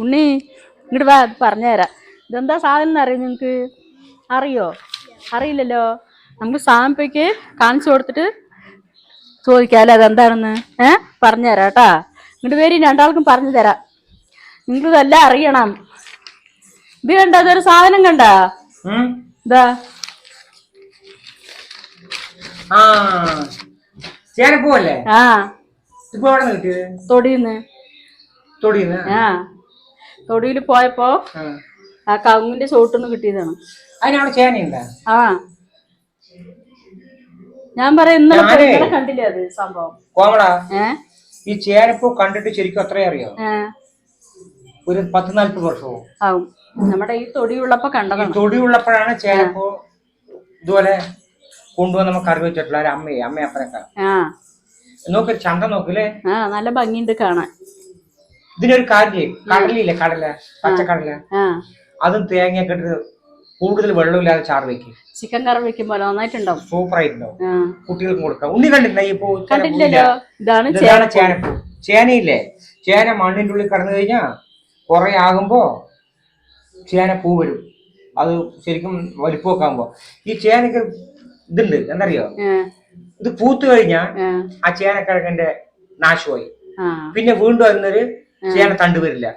ഉണ്ണി ഇങ്ങോട്ട് വാ പറഞ്ഞുതരാം ഇതെന്താ സാധനം അറിയോ നിങ്ങൾക്ക് അറിയോ? അറിയില്ലല്ലോ. നമുക്ക് സാമ്പയ്ക്ക് കാണിച്ചു കൊടുത്തിട്ട് ചോദിക്കാല്ലേ അതെന്താണെന്ന്? ഏ? പറഞ്ഞുതരാം കേട്ടാ. ഇങ്ങോട്ട് പേര് രണ്ടാൾക്കും പറഞ്ഞു തരാം. നിങ്ങൾക്ക് ഇതെല്ലാം അറിയണം. ഇത് കണ്ട? ഇതൊരു സാധനം കണ്ട? ഇതാ. ആ. ചേനപ്പൂവല്ലേ? ആ. തൊടിന്ന് തൊടിന്ന് ആ. തൊടിയിൽ പോയപ്പോ ആ. കവുങ്ങിന്റെ ചോട്ടൊന്ന് കിട്ടിയതാണ്. അതിനവിടെ ചേനയുണ്ടാ? ആ. ഞാൻ പറയാം ഇന്നലെ ഞാനേ- ഇന്നലെ കണ്ടില്ലേ അത് സംഭവം? ഏ? ഈ ചേനപ്പൂ കണ്ടിട്ട് ശരിക്കും അത്രയും അറിയോ? ഏ ഒരു പത്ത് നാല്പത് വർഷവും. ആവും. നമ്മുടെ ഈ തൊടിയുള്ളപ്പോ ഈ കണ്ടതാണ്. തൊടി ഉള്ളപ്പോഴാണ് ചേനപ്പൂ ഇതുപോലെ കൊണ്ടുവന്ന് നമുക്ക് അറിവ് വെച്ചിട്ടുള്ള ഒരു അമ്മയെ അമ്മയെ അപ്പനൊക്കെ ആ. നോക്ക് ചന്ത നോക്കില്ലേ ആ നല്ല ഭംഗിയുണ്ട് കാണാൻ. ഇതിനൊരു കാര്യം കടലില്ലേ കടല പച്ചക്കടല? അതും തേങ്ങയൊക്കെ ഇട്ട് കൂടുതൽ വെള്ളമില്ലാതെ ചാറ് വെക്കും. ചിക്കൻ കറി വെക്കുമ്പോ നന്നായിട്ടുണ്ടാവും. സൂപ്പർ ആയിട്ടുണ്ടാവും. കുട്ടികൾക്കും കൊടുക്കാം. ഉണ്ണി കണ്ടില്ല ഈ ഇതാണ് ചേനപ്പൂ. ചേനയില്ലേ? ചേന മണ്ണിന്റെ ഉള്ളിൽ കടന്നു കഴിഞ്ഞാ കുറെ ആകുമ്പോ ചേന പൂ വരും. അത് ശരിക്കും വലിപ്പമൊക്കെ ആകുമ്പോ. ഈ ചേനക്ക് ഇതുണ്ട്. എന്തറിയോ ഇത് പൂത്തു കഴിഞ്ഞാ ആ. ചേനക്കിഴങ്ങിന്റെ നാശമായി. പിന്നെ വീണ്ടും അതിനൊരു ചേന തണ്ട് വരില്ല.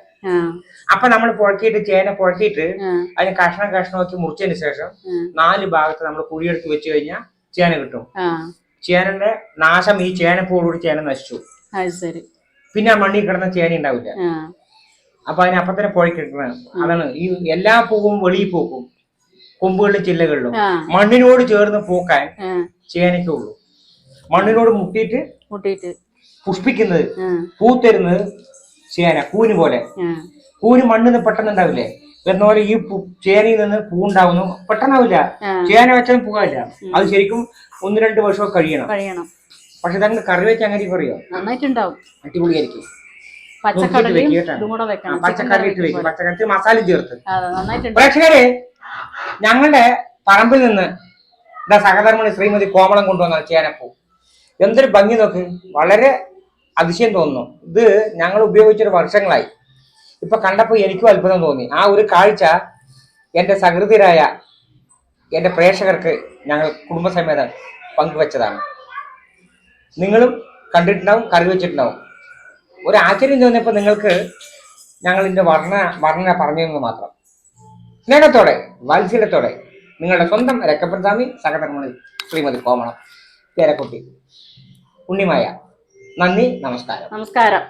അപ്പൊ നമ്മൾ പുഴക്കിയിട്ട് ചേന പുഴക്കിയിട്ട് അതിന് കഷ്ണം കഷ്ണമാക്കി മുറിച്ചതിന് ശേഷം നാല് ഭാഗത്ത് നമ്മൾ കുഴിയെടുത്ത് വെച്ച് കഴിഞ്ഞാൽ ചേന കിട്ടും. ചേനന്റെ നാശം ഈ ചേനപ്പോടുകൂടി ചേന നശിച്ചു. പിന്നെ ആ മണ്ണിൽ കിടന്ന ചേന ഉണ്ടാവില്ല. അപ്പൊ അതിന് പുഴക്കിട്ടാണ് തന്നെ അതാണ് ഈ എല്ലാ പൂവും വെളിയിൽ പൂക്കും. കൊമ്പുകളിലും ചില്ലകളിലും. മണ്ണിനോട് ചേർന്ന് പൂക്കാൻ ചേനയ്ക്കുള്ളൂ മണ്ണിനോട് മുട്ടിയിട്ട് മുട്ടിയിട്ട്. പുഷ്പിക്കുന്നത് പൂത്തരുന്നത് ചേന കൂന് പോലെ. കൂന് മണ്ണിൽ നിന്ന് പെട്ടെന്ന് ഉണ്ടാവില്ലേ എന്ന പോലെ ഈ ചേനയിൽ നിന്ന് പൂ ഉണ്ടാവുന്നു പെട്ടെന്നാവില്ല ചേന വെച്ചാൽ പൂവില്ല അത് ശരിക്കും ഒന്ന് രണ്ട് വർഷമൊക്കെ കഴിയണം. പക്ഷെ തന്നെ കറി വെച്ച് അങ്ങനെ പറയോ നന്നായിട്ടുണ്ടാവും. അടിപൊളിയായിരിക്കും. പച്ചക്കറി പച്ചക്കറി ഇട്ട് വെക്കും. പച്ചക്കറി മസാല ചേർത്ത്. പ്രേക്ഷകരെ ഞങ്ങളുടെ പറമ്പിൽ നിന്ന് ഇതാ സഹധർമ്മണി ശ്രീമതി കോമളം കൊണ്ടുവന്ന ചേനപ്പൂ. എന്തൊരു ഭംഗി നോക്ക്. വളരെ അതിശയം തോന്നുന്നു. ഇത് ഞങ്ങൾ ഉപയോഗിച്ചൊരു വർഷങ്ങളായി. ഇപ്പൊ കണ്ടപ്പോൾ എനിക്കും അത്ഭുതം തോന്നി. ആ ഒരു കാഴ്ച എന്റെ സഹൃദയരായ എന്റെ പ്രേക്ഷകർക്ക് ഞങ്ങൾ കുടുംബസമേതം പങ്കുവച്ചതാണ്. നിങ്ങളും കണ്ടിട്ടുണ്ടാവും കറി വെച്ചിട്ടുണ്ടാവും. ഒരു ആശ്ചര്യം തോന്നിയപ്പോൾ നിങ്ങൾക്ക് ഞങ്ങൾ ഇതിന്റെ വർണ വർണന പറഞ്ഞു എന്ന് മാത്രം. സ്നേഹത്തോടെ വാത്സല്യത്തോടെ നിങ്ങളുടെ സ്വന്തം രക്കപ്പെടുത്താമി സഹകരണങ്ങളിൽ ശ്രീമതി കോമളം പേരക്കുട്ടി ഉണ്ണിമായ. നന്ദി നമസ്കാരം. നമസ്കാരം.